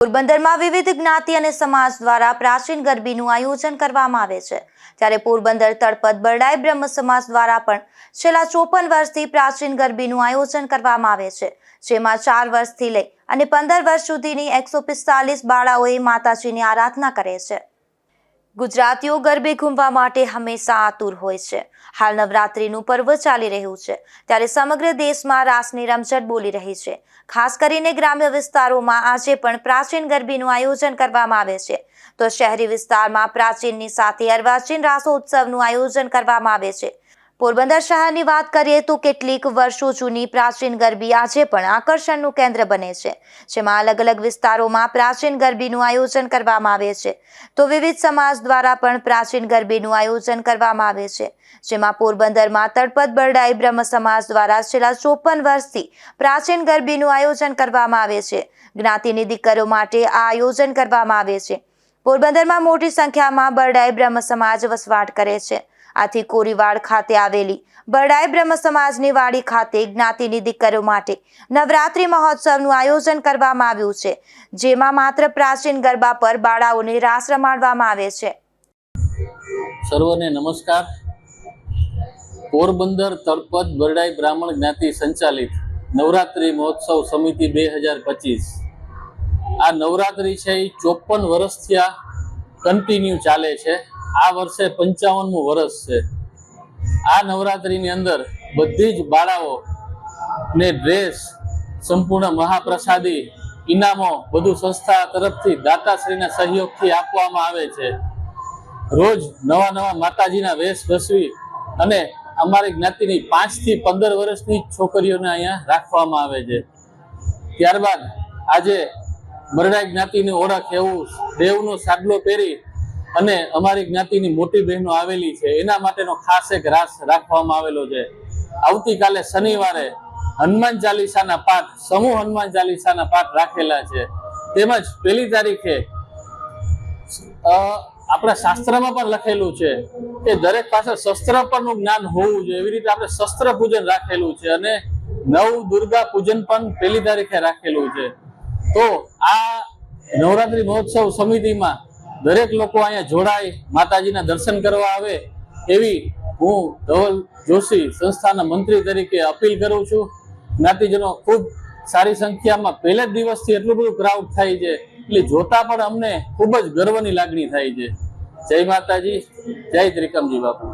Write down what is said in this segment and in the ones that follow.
પોરબંદરમાં વિવિધ જ્ઞાતિ અને સમાજ દ્વારા પ્રાચીન ગરબીનું આયોજન કરવામાં આવે છે. ત્યારે પોરબંદર તળપદ બરડાઈ બ્રહ્મ સમાજ દ્વારા પણ છેલ્લા ચોપન વર્ષથી પ્રાચીન ગરબીનું આયોજન કરવામાં આવે છે. જેમાં ચાર વર્ષથી લઈ અને પંદર વર્ષ સુધીની એકસો પિસ્તાલીસ બાળાઓએ માતાજીની આરાધના કરે છે. ગુજરાતીઓ ગરબે ઘૂમવા માટે હંમેશા આતુર હોય છે. હાલ નવરાત્રિનું પર્વ ચાલી રહ્યું છે. ત્યારે સમગ્ર દેશમાં રાસની રમઝટ બોલી રહી છે. ખાસ કરીને ગ્રામ્ય વિસ્તારોમાં આજે પણ પ્રાચીન ગરબીનું આયોજન કરવામાં આવે છે. તો શહેરી વિસ્તારમાં પ્રાચીનની સાથે અર્વાચીન રાસોત્સવનું આયોજન કરવામાં આવે છે. પોરબંદર શહેરની વાત કરીએ તો કેટલીક વર્ષો જૂની પ્રાચીન ગરબી આજે પણ આકર્ષણનું કેન્દ્ર બને છે, જેમાં અલગ અલગ વિસ્તારોમાં પ્રાચીન ગરબીનું આયોજન કરવામાં આવે છે. તો વિવિધ સમાજ દ્વારા પણ પ્રાચીન ગરબીનું આયોજન કરવામાં આવે છે, જેમાં પોરબંદરમાં તળપત બરડાઈ બ્રહ્મ સમાજ દ્વારા છેલ્લા ચોપન વર્ષથી પ્રાચીન ગરબીનું આયોજન કરવામાં આવે છે. જ્ઞાતિની દીકરીઓ માટે આ આયોજન કરવામાં આવે છે. પોરબંદરમાં મોટી સંખ્યામાં બરડાઈ બ્રહ્મ સમાજ વસવાટ કરે છે. આથી કોરીવાડ ખાતે આવેલી બરડાઈ બ્રહ્મ સમાજની વાડી ખાતે જ્ઞાતિની દીકરીઓ માટે નવરાત્રિ મહોત્સવનું આયોજન કરવામાં આવ્યું છે, જેમાં માત્ર પ્રાચીન ગરબા પર બાળાઓને રાસ રમાડવામાં આવે છે. સર્વને નમસ્કાર. પોરબંદર તળપદ બરડાઈ બ્રાહ્મણ જ્ઞાતિ સંચાલિત નવરાત્રિ મહોત્સવ સમિતિ બે હજાર પચીસ. આ નવરાત્રિ છે એ ચોપન વર્ષથી આ કન્ટિન્યુ ચાલે છે. આ વર્ષે પંચાવનમું વર્ષ છે. આ નવરાત્રિની અંદર બધી જ બાળાઓ ને ડ્રેસ સંપૂર્ણ મહાપ્રસાદી ઇનામો બધું સંસ્થા તરફથી દાતાશ્રીના સહયોગથી આપવામાં આવે છે. રોજ નવા નવા માતાજીના વેશ ભસવી અને અમારી જ્ઞાતિની પાંચથી પંદર વર્ષની છોકરીઓને અહીંયા રાખવામાં આવે છે. ત્યારબાદ આજે બરડાઈ જ્ઞાતિની ઓળખ એવું દેવનો સાદલો પહેરી અને અમારી જ્ઞાતિની મોટી બહેનો આવેલી છે. એના માટેનો ખાસ એક રાસ રાખવામાં આવેલો છે. આવતીકાલે શનિવારે હનુમાન ચાલીસાના પાઠ, સમૂહ હનુમાન ચાલીસાના પાઠ રાખેલા છે. તેમજ પહેલી તારીખે આપણા શાસ્ત્રમાં પણ લખેલું છે કે દરેક પાસે શસ્ત્ર પરનું જ્ઞાન હોવું જોઈએ. એવી રીતે આપણે શસ્ત્ર પૂજન રાખેલું છે અને નવ દુર્ગા પૂજન પણ પહેલી તારીખે રાખેલું છે. તો આ નવરાત્રી મહોત્સવ સમિતિમાં દરેક લોકો અહીંયા જોડાય, માતાજીના દર્શન કરવા આવે એવી હું ધવલ જોશી સંસ્થાના મંત્રી તરીકે અપીલ કરું છું. જ્ઞાતિજનો, ખૂબ સારી સંખ્યામાં પહેલા જ દિવસથી એટલું બધું ક્રાઉડ થાય છે, એટલે જોતા પણ અમને ખૂબ જ ગર્વની લાગણી થાય છે. જય માતાજી, જય ત્રિકમજી બાપુ.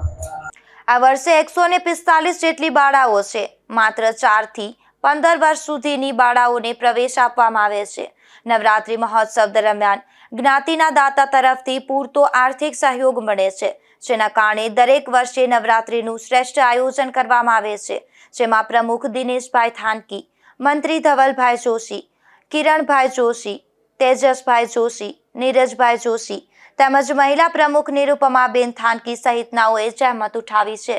આ વર્ષે એકસો ને પિસ્તાલીસ જેટલી બાળાઓ છે, માત્ર ચારથી પંદર વર્ષ સુધીની બાળાઓને પ્રવેશ આપવામાં આવે છે. નવરાત્રિ મહોત્સવ દરમિયાન જ્ઞાતિના દાતા તરફથી પૂરતો આર્થિક સહયોગ મળે છે, જેના કારણે દરેક વર્ષે નવરાત્રિનું શ્રેષ્ઠ આયોજન કરવામાં આવે છે, જેમાં પ્રમુખ દિનેશભાઈ થાનકી, મંત્રી ધવલભાઈ જોશી, કિરણભાઈ જોશી, તેજસભાઈ જોશી, નીરજભાઈ જોશી તેમજ મહિલા પ્રમુખ નિરુપમાબેન થાનકી સહિતનાઓએ જહેમત ઉઠાવી છે.